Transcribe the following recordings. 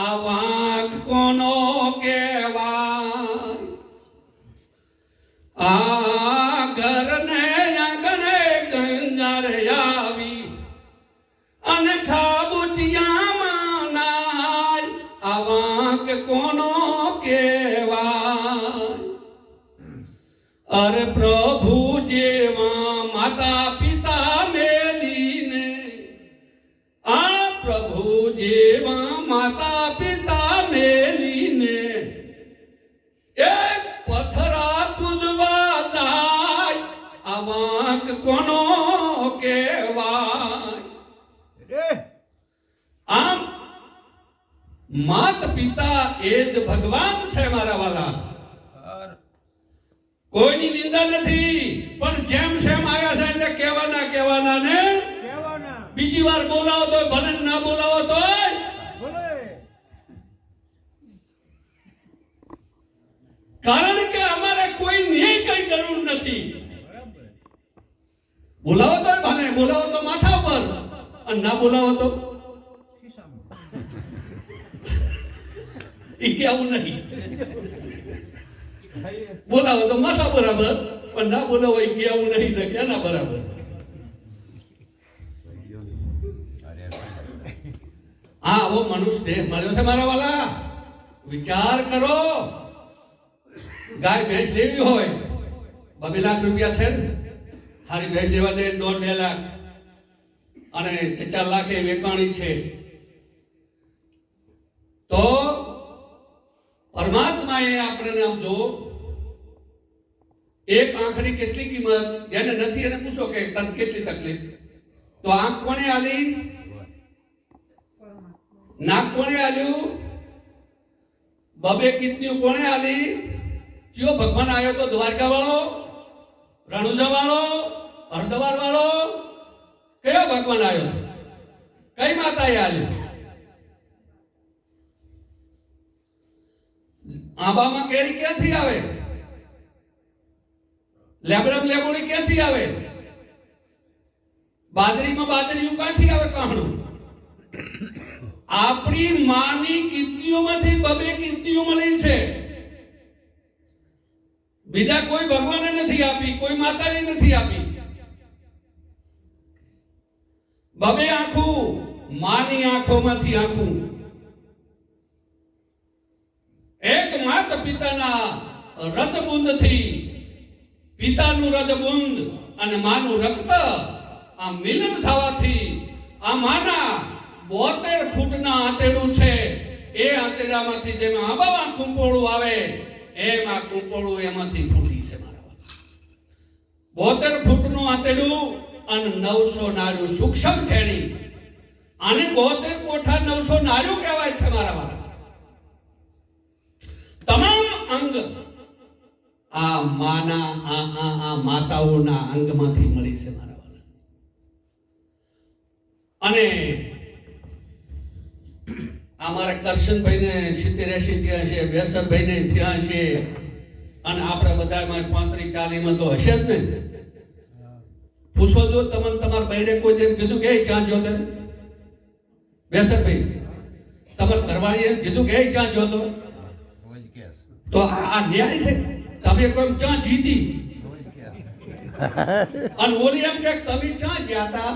આ વાંક કોનો કેવાય આ ઘરને આંગણે ગંગાર આવી, અને ખાબુચિયામાં નાય, આ વાંક કોનો કેવાય અરે પ્રભુ જેવા માત પિતા એ જ ભગવાન છે મારા વાલા. કોઈની નિંદા નથી પણ જેમ સેમ આવ્યા છે એટલે કહેવાના કહેવાના. ને બીજી વાર બોલાવો તો ભલે ના બોલાવો તો કારણ કે અમારે કોઈ ને કઈ જરૂર નથી. બોલાવો તો ભલે બોલાવો તો માથા ઉપર. અને ના બોલાવો તો? એ કેવું નહીં. બોલાવો તો માથા બરાબર, પણ ના બોલાવો એ કેવું નહીં, ને કેના બરાબર. હા આવો મનુષ્ય દેહ મળ્યો છે મારા વાલા. વિચાર કરો. ગાય ભેંસ લેવી હોય, બબે લાખ રૂપિયા છે ને? હારી ભેંસ લેવા દે, દોઢ બે લાખ. અને ચાર લાખ એ વેચાણી છે પરમાત્માએ આપણને આમ જો એક આંખની કેટલી કિંમત? જેને નથી, એને પૂછો કે તને કેટલી તકલીફ? તો આંખ કોને આલી? નાક કોણે આલ્યું? બબે કિતન્યું કોણે આલી? કયો ભગવાન આવ્યો તો દ્વારકા વાળો રણુજા વાળો હરદવાર વાળો કયો ભગવાન આવ્યો કઈ માતાએ આલ્યું? આંબામાં કેરી ક્યાંથી આવે? લેબડમ લેબોડી ક્યાંથી આવે? બાજરીમાં બાજરીયું ક્યાંથી આવે કાહણું આપણી માની કીર્તિઓમાંથી બબે કીર્તિઓ મળી છે. બીજા કોઈ ભગવાને નથી આપી, કોઈ માતાએ નથી આપી. બબે આંખું, માની આંખોમાંથી આંખું એક માત પિતાના રતબુંદથી પિતાનું રતબુંદ અને માનું રક્ત આ મિલન થવાથી આ માના બોતેર ફૂટના આંતેડું છે. એ આંતેડામાંથી જેમાં આબામાં કુંપોળું આવે, એમ આ કુંપોળું એમાંથી ફૂટી છે મારા બોતેર ફૂટનું આંતેડું અને નવસો નાળ્યું સૂક્ષ્મ ખેડી આને બોતેર કોઠા નવસો નાળું કહેવાય છે મારા મારા અંગ આ માના, આ આ આ માતાઓના અંગમાંથી મળી છે મારા વાલા. અને અમારા કરશનભાઈને સિત્તેર એસી થયા છે વેસરભાઈને થયા છે, અને આપણે બધામાં પાંત્રીસ, ચાલીસમાં તો હશે જ ને. પૂછો જો તમને તમારા ભાઈને કોઈ જેમ કીધું કે ચાંદ જોતો વેસરભાઈ તમારા ઘરવાળીએ એમ કીધું કે ચાંદ જોતો રોજ કે તો આ ન્યાય છે? તમે કોઈ ચા જીતી? અને ઓલી એમ કે તમે ચા ગયા હતા?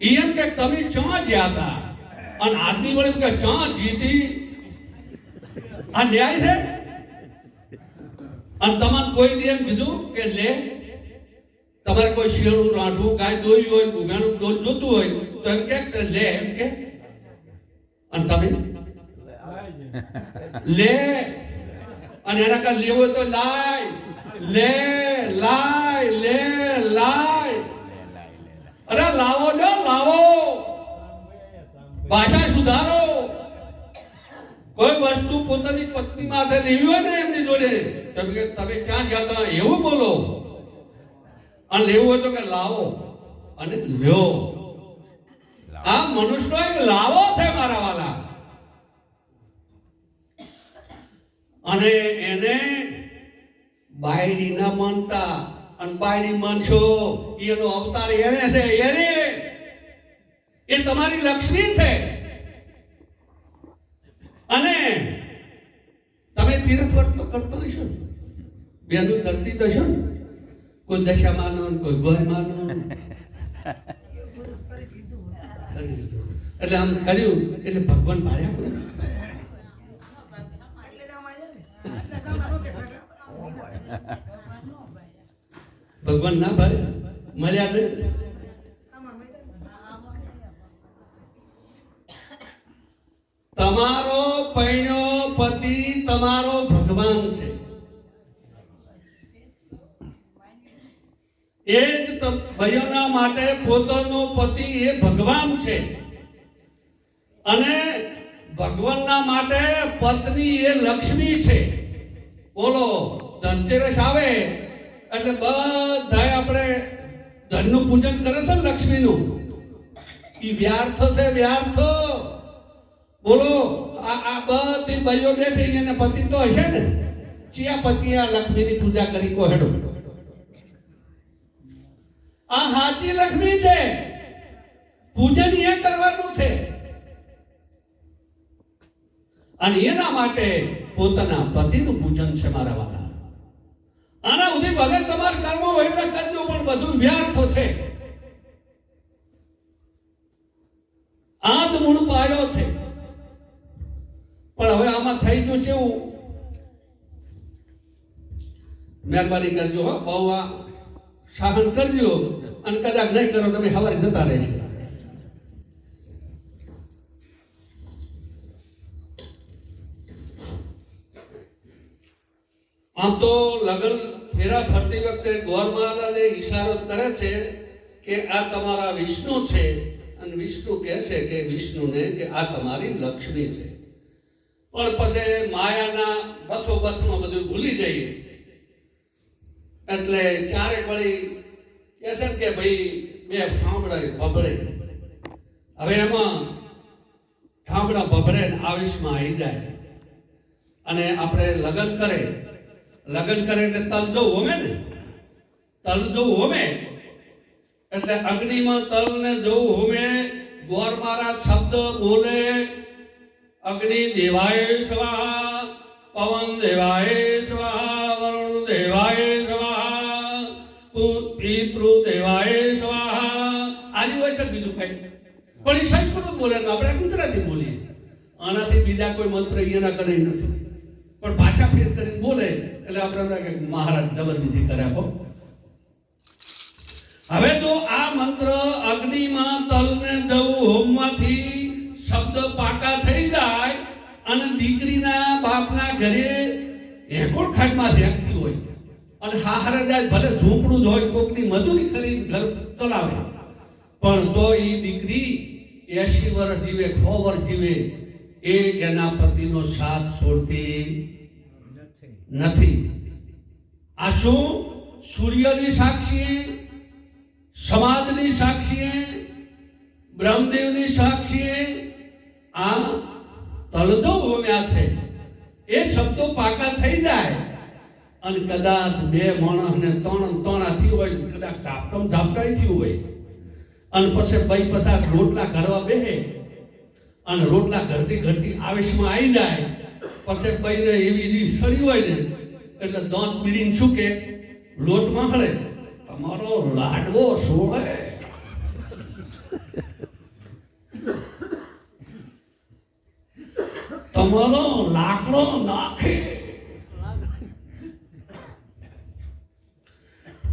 એમ કે તમે ચા ગયા હતા? અને આદમી વળી કે ચા જીતી? આ ન્યાય છે? અને તમારે કોઈ દી એમ કીધું કે લે, તમારે કોઈ શેરું રાંધવું, ગાય દોયું હોય ગુગાનું જોતું હોય, તો એમ કે લે એમ કે. અને તમે? લે. અને એના કા લેવો તો લાય. લે લાય લે, લાય. અરે લાવો લો લાવો. ભાષા સુધારો. કોઈ વસ્તુ પોતાની પત્ની માથે લેવી હોય ને એમની જોડે તમે કે તમે ક્યાં ગયા હતા? એવું બોલો. અને લેવું હોય તો કે લાવો. અને લ્યો. આ મનુષ્યનો એક લાવો છે મારા વાલા. અને એને બાયડી ન માનતા અને બાયડી માનશો એનો અવતાર એને છે એને એ તમારી લક્ષ્મી છે. અને તમે તીર્થ વર્ત તો કરતો હશો બેનું કરતી તો હશો ને કોઈ દશા માનો કોઈ ગોરમાનો એટલે આમ કર્યું એટલે ભગવાન ભાળ્યા કોઈ ભગવાન ના ભાઈ મળ્યા નહીં તમારો પૈણ્યો પતિ તમારો ભગવાન છે. એ જ ભાઈઓના માટે પોતાનો પતિ એ ભગવાન છે. અને ભગવાનના માટે પત્ની એ લક્ષ્મી છે. બોલો. ધનતેરસ આવે, એટલે બધાય આપણે ધનનું પૂજન કરે છે લક્ષ્મીનું. ઈ વ્યર્થ છે, વ્યર્થ. બોલો, આ આ બધી ભાઈઓ બેઠી અને પતિ તો હશે ને? ચિયા પતિ આ લક્ષ્મીની પૂજા કરી કો હેડો. આ હાચી લક્ષ્મી છે. પૂજન એ કરવાનું છે. અને એના માટે પોતાના પતિનું પૂજન છે મારા વાલા. આના સુધી ભલે તમાર કર્મ એટલે કરજો, પણ બધું વ્યર્થ છે આદ મૂળ પાડ્યો છે. પણ હવે આમાં થઈ ગયું કેવું? મહેરબાની કરજો, હો, બહુ આ સહન કરજો અને કદાચ નહીં કરો તમે હવારે જતા રહેજો આમ તો લગ્ન ફેરા ફરતી વખતે ગોરમાલાને ઈશારો કરે છે કે આ તમારા વિષ્ણુ છે અને વિષ્ણુ કહે છે કે વિષ્ણુને કે આ તમારી લક્ષ્મી છે. પણ પછી માયાના બથો બથમાં બધું ભૂલી જઈએ. એટલે ચારે વળી કહે છે કે ભાઈ બે ઠામડા ભભરે. હવે એમાં ઠામડા ભભરે આવેશમાં આવી જાય. અને આપણે લગ્ન કરે. લગ્ન કરે એટલે તલ જો હોમે ને? તલ જો હોમે? એટલે અગ્નિમાં તલ ને જો હોમે, ગોર મારા શબ્દ બોલે, અગ્નિ દેવાય સ્વાહા, પવન દેવાય સ્વાહા, વરુણ દેવાય સ્વાહા પિતૃ દેવાય સ્વાહા. આદિ હોય છે બીજું કઈ. પણ એ સંસ્કૃત બોલે આપણે ગુજરાતી બોલીએ. આનાથી બીજા કોઈ મંત્ર અહીંયા કરે નથી. પણ ભાષા ફેર કરીને બોલે, એટલે આપણે કે મહારાજ જબરદસ્તી કરે આપો હવે જો આ મંત્ર અગ્નિમાં તલને જવું હોમમાંથી શબ્દ પાકા થઈ જાય અને દીકરીના બાપના ઘરે એકોડ ખાટમાં રહેતી હોય. અને હાહરે જાય, ભલે ઝૂંપડું જ હોય, કોકની મજૂરી કરી ઘર ચલાવે. પણ તો એ દીકરી એસી વર્ષ જીવે, સો વર્ષ જીવે. એ એના પતિનો સાથ છોડતી નથી. આ શું? સૂર્યની સાક્ષી, સમાજની સાક્ષી, બ્રહ્મદેવની સાક્ષી, આ તળદો હોમ્યા છે. એ શબ્દો પાકા થઈ જાય અને કદાચ બે માણસ ને ત્રણ ત્રણાથી હોય, કદાચ ઝાપટમ ઝાપટાઈ થયું હોય. અને પછી બઈ પછા રોટલા ઘડવા બેહે. અને રોટલા ઘરતી ઘરતી આવેશમાં આવી જાય. પછી પૈને એવી એવી સળી હોય ને, એટલે દાંત પીડીને શું કે, લોટમાં હળે, તમારો લાડવો સોળે. તમારો લાકડો નાખે.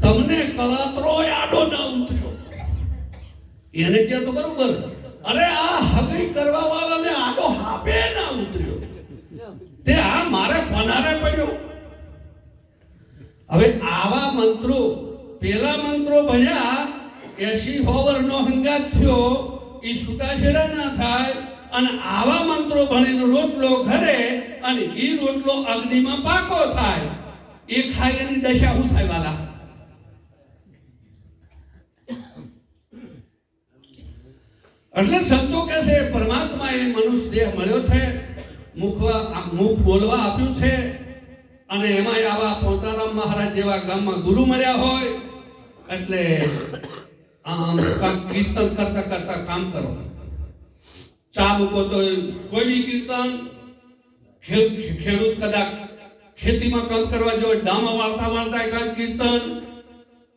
તમને કલાત્રો આડો ના ઉઠ્યો એને કે તો બરોબર. અરે આ હગઈ કરવા વાળાને આડો હાપે ના ઉતર્યો. તે આ મારે પનારે પડ્યો. હવે આવા મંત્રો, પેલા મંત્રો ભણ્યા, એસી હોવર નો હંગાત થયો એ છૂટાછેડા ના થાય, અને આવા મંત્રો ભણીને રોટલો ઘરે, અને એ રોટલો અગ્નિમાં પાકો થાય. એ ખાય એની દશા શું થાય, વાલા? એટલે સંતો કહે છે પરમાત્મા એ મનુષ્ય દેહ મળ્યો છે મુખવા મુખ બોલવા આપ્યું છે, અને એમાં આવા પોતારામ મહારાજ જેવા ગામમાં ગુરુ મળ્યા હોય, એટલે આમ કીર્તન કરતા કરતા કામ કરો. ચા મૂકો તો કોઈ બી કીર્તન ખેડૂત કદાચ ખેતીમાં કામ કરવા જોઈએ ડામા વાળતા વાળતા એકાદ કીર્તન,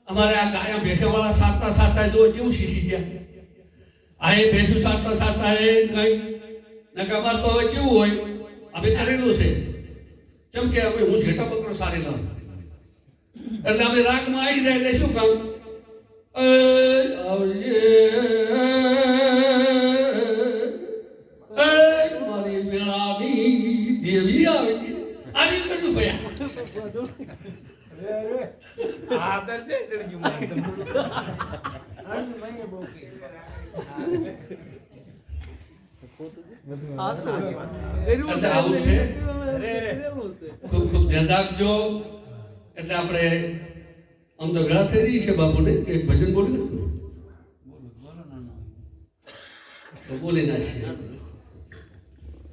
અમારે આ ગાયા ભેંસે વાળા સાતા સારતા જો જેવું શીખી ગયા. આ એ ભેસું સારતા સારતા એ કઈ નકર અમારે તો હવે કેવું હોય અમે કરેલું છે. કેમ કે અમે હું જેઠા બકરો સારી લઉં એટલે અમે રાગમાં આવી જાય એટલે શું કામ? મારી વેળાની દેવી આવે છે. આ રીતે નું ભયા. આદર દે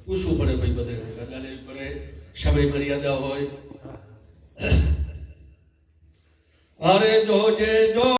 પૂછવું પડે ભાઈ બધે રજા લેવી પડે સમય મર્યાદા હોય. અરે જોજે જો